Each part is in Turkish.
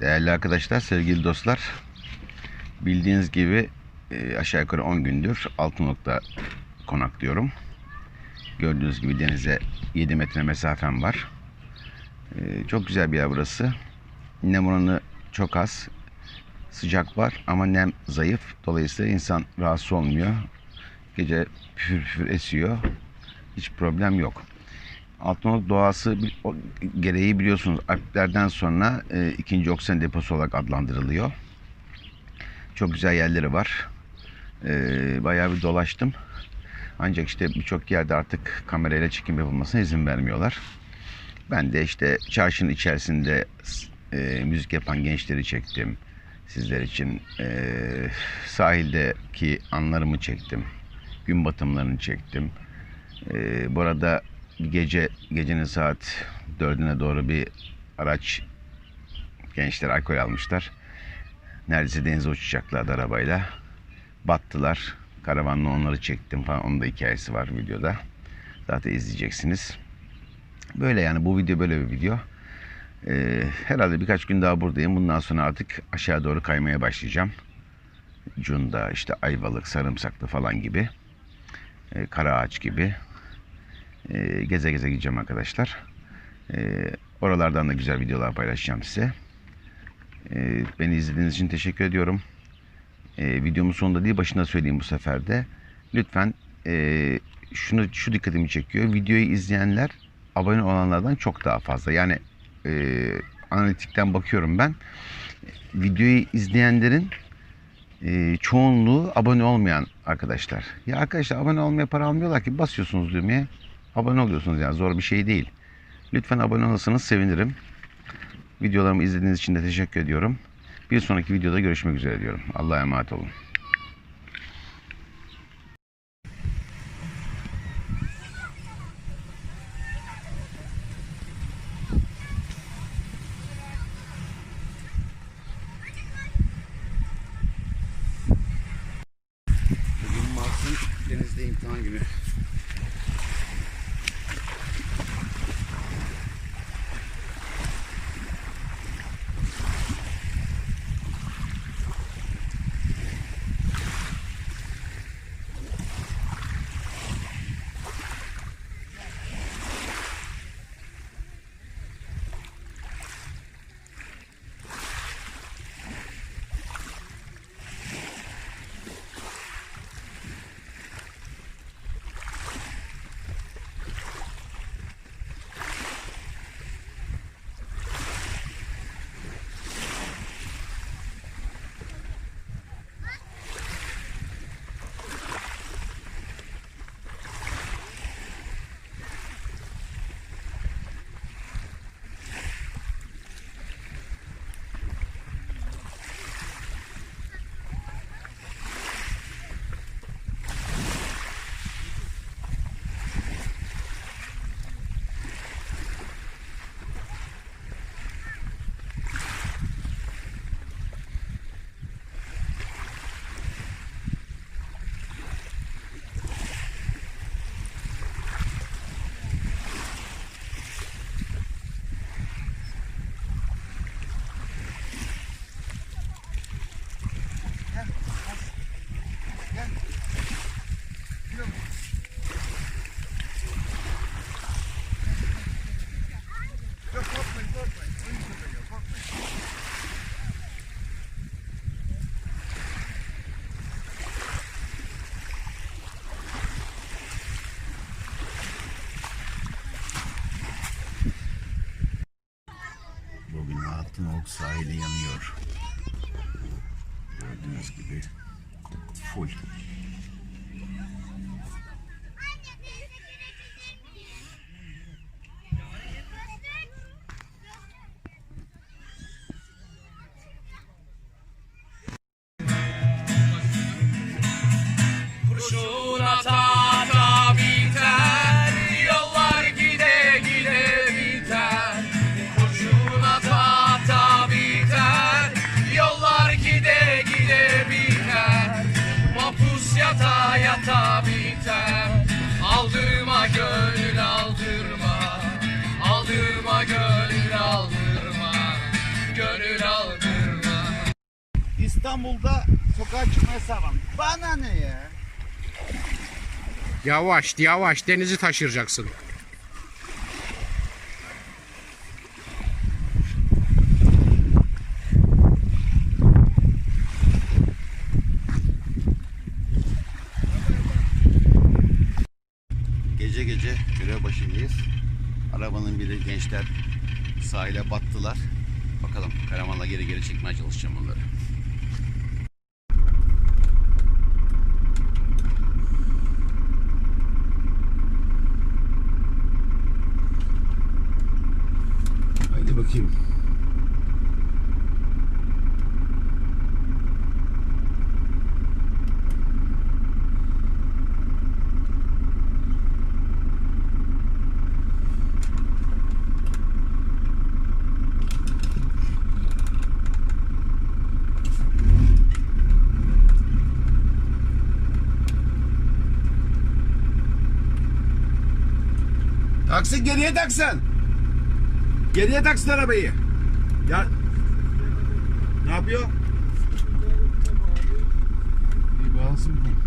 Değerli arkadaşlar, sevgili dostlar. Bildiğiniz gibi e, aşağı yukarı 10 gündür Altınoluk'ta konaklıyorum. Gördüğünüz gibi denize 7 metre mesafem var. E, çok güzel bir yer burası. Nem oranı çok az. Sıcak var ama nem zayıf. Dolayısıyla insan rahatsız olmuyor. Gece püfür püfür esiyor. Hiç problem yok. Altınoluk doğası gereği biliyorsunuz Alplerden sonra e, ikinci oksijen deposu olarak adlandırılıyor. Çok güzel yerleri var. E, bayağı bir dolaştım. Ancak işte birçok yerde artık kamerayla çekim yapılmasına izin vermiyorlar. Ben de işte çarşının içerisinde e, müzik yapan gençleri çektim. Sizler için e, sahildeki anlarımı çektim. Gün batımlarını çektim. E, bu arada bir gece gecenin saat dördüne doğru bir araç gençler alkol almışlar. Neredeyse denize uçacaklardı arabayla. Battılar. Karavanla onları çektim falan. Onun da hikayesi var videoda. Zaten izleyeceksiniz. Böyle yani bu video böyle bir video. Ee, herhalde birkaç gün daha buradayım. Bundan sonra artık aşağı doğru kaymaya başlayacağım. Cunda, işte Ayvalık, Sarımsaklı falan gibi. Ee, Karaağaç gibi. Ee, geze geze gideceğim arkadaşlar. Ee, oralardan da güzel videolar paylaşacağım size. Ee, beni izlediğiniz için teşekkür ediyorum. Ee, videomun sonunda değil başında söyleyeyim bu sefer de. Lütfen ee, şunu şu dikkatimi çekiyor. Videoyu izleyenler abone olanlardan çok daha fazla. Yani ee, analitikten bakıyorum ben. Videoyu izleyenlerin ee, çoğunluğu abone olmayan arkadaşlar. Ya arkadaşlar abone olmaya para almıyorlar ki basıyorsunuz düğmeye. Abone oluyorsunuz yani zor bir şey değil. Lütfen abone olursanız sevinirim. Videolarımı izlediğiniz için de teşekkür ediyorum. Bir sonraki videoda görüşmek üzere diyorum. Allah'a emanet olun. Sahili yanıyor. Gördüğünüz gibi full. İstanbul'da sokağa çıkma yasağı var. Bana ne ya? Yavaş yavaş denizi taşıracaksın. Gece gece görev başındayız. Arabanın biri gençler sahile battılar. Bakalım karamanla geri geri çekmeye çalışacağım onları. Haydi bakayım. Taksın geriye taksın. Geriye taksın arabayı. Ya ne yapıyor? İyi bağlasın bakalım.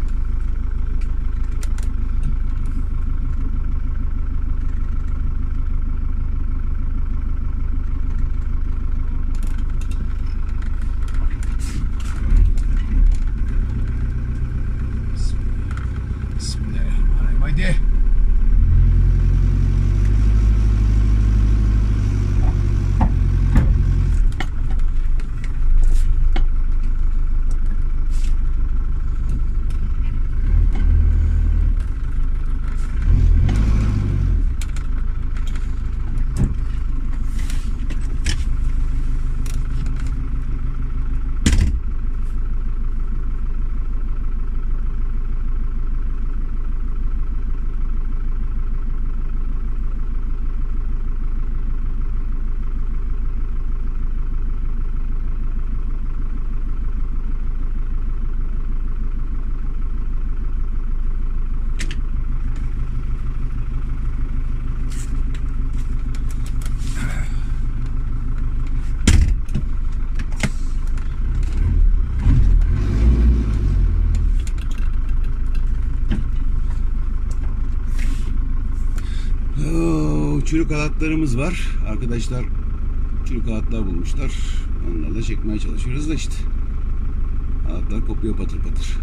Çürük var. Arkadaşlar çürük halatlar bulmuşlar. Onlarla çekmeye çalışıyoruz da işte. Halatlar kopuyor patır patır.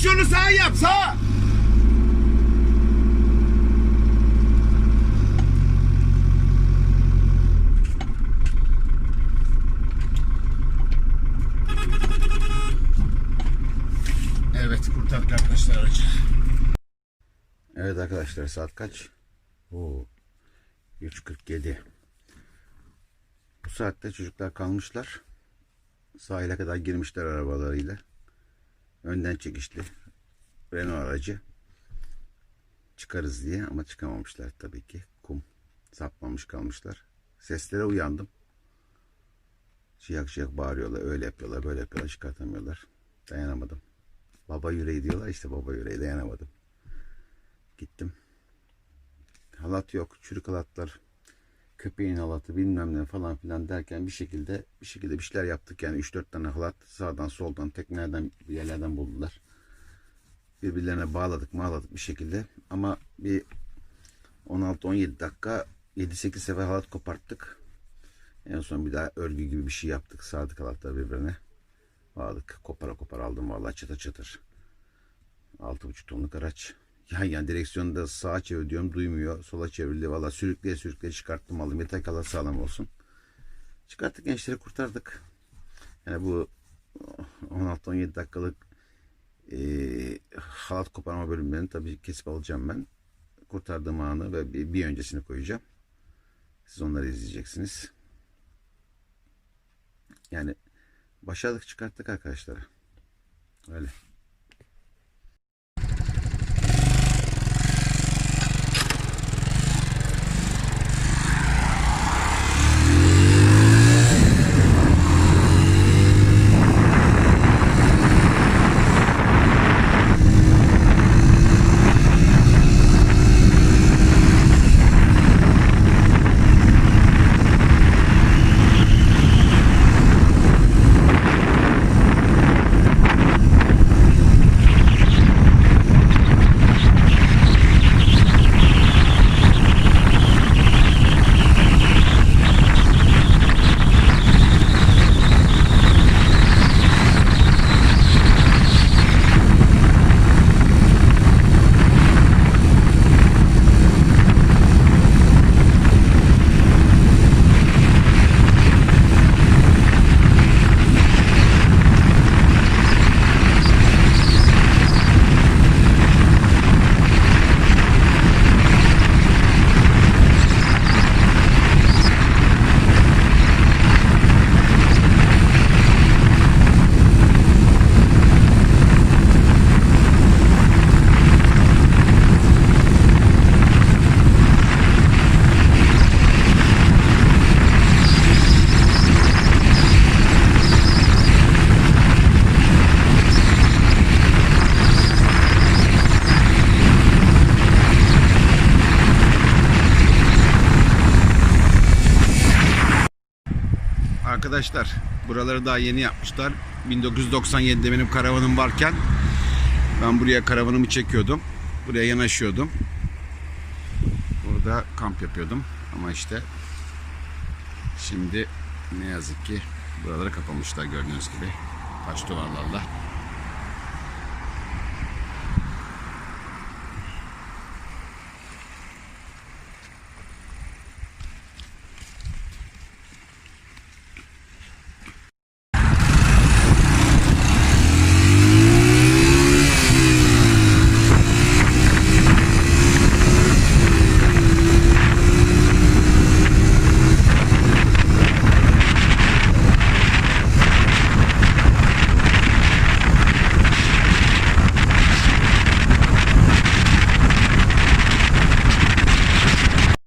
Direksiyonu sağa yap sağa. Evet kurtardık arkadaşlar aracı. Evet arkadaşlar saat kaç? Oo, 3.47. Bu saatte çocuklar kalmışlar. Sahile kadar girmişler arabalarıyla. Önden çekişli. Renault aracı. Çıkarız diye ama çıkamamışlar tabii ki. Kum sapmamış kalmışlar. Seslere uyandım. Şiyak şiyak bağırıyorlar. Öyle yapıyorlar böyle yapıyorlar çıkartamıyorlar. Dayanamadım. Baba yüreği diyorlar işte baba yüreği dayanamadım. Gittim. Halat yok. Çürük halatlar. Köpeğin halatı bilmem ne falan filan derken bir şekilde bir şekilde bir şeyler yaptık. Yani 3-4 tane halat sağdan soldan teknelerden bir yerlerden buldular. Birbirlerine bağladık bağladık bir şekilde. Ama bir 16-17 dakika 7-8 sefer halat koparttık. En son bir daha örgü gibi bir şey yaptık. Sardık halatları birbirine. Bağladık. Kopara kopara aldım vallahi çıtır çıtır. 6,5 tonluk araç. Ya yani direksiyonda sağa çevir diyorum duymuyor. Sola çevrildi. Valla sürükleye sürükleye çıkarttım aldım. Yeter ki sağlam olsun. Çıkarttık gençleri kurtardık. Yani bu 16-17 dakikalık eee halat koparma bölümlerini tabii kesip alacağım ben. Kurtardığım anı ve bir, bir öncesini koyacağım. Siz onları izleyeceksiniz. Yani başardık çıkarttık arkadaşlar. Öyle. Arkadaşlar buraları daha yeni yapmışlar. 1997'de benim karavanım varken ben buraya karavanımı çekiyordum. Buraya yanaşıyordum. Burada kamp yapıyordum. Ama işte şimdi ne yazık ki buraları kapamışlar gördüğünüz gibi. Taş duvarlarla.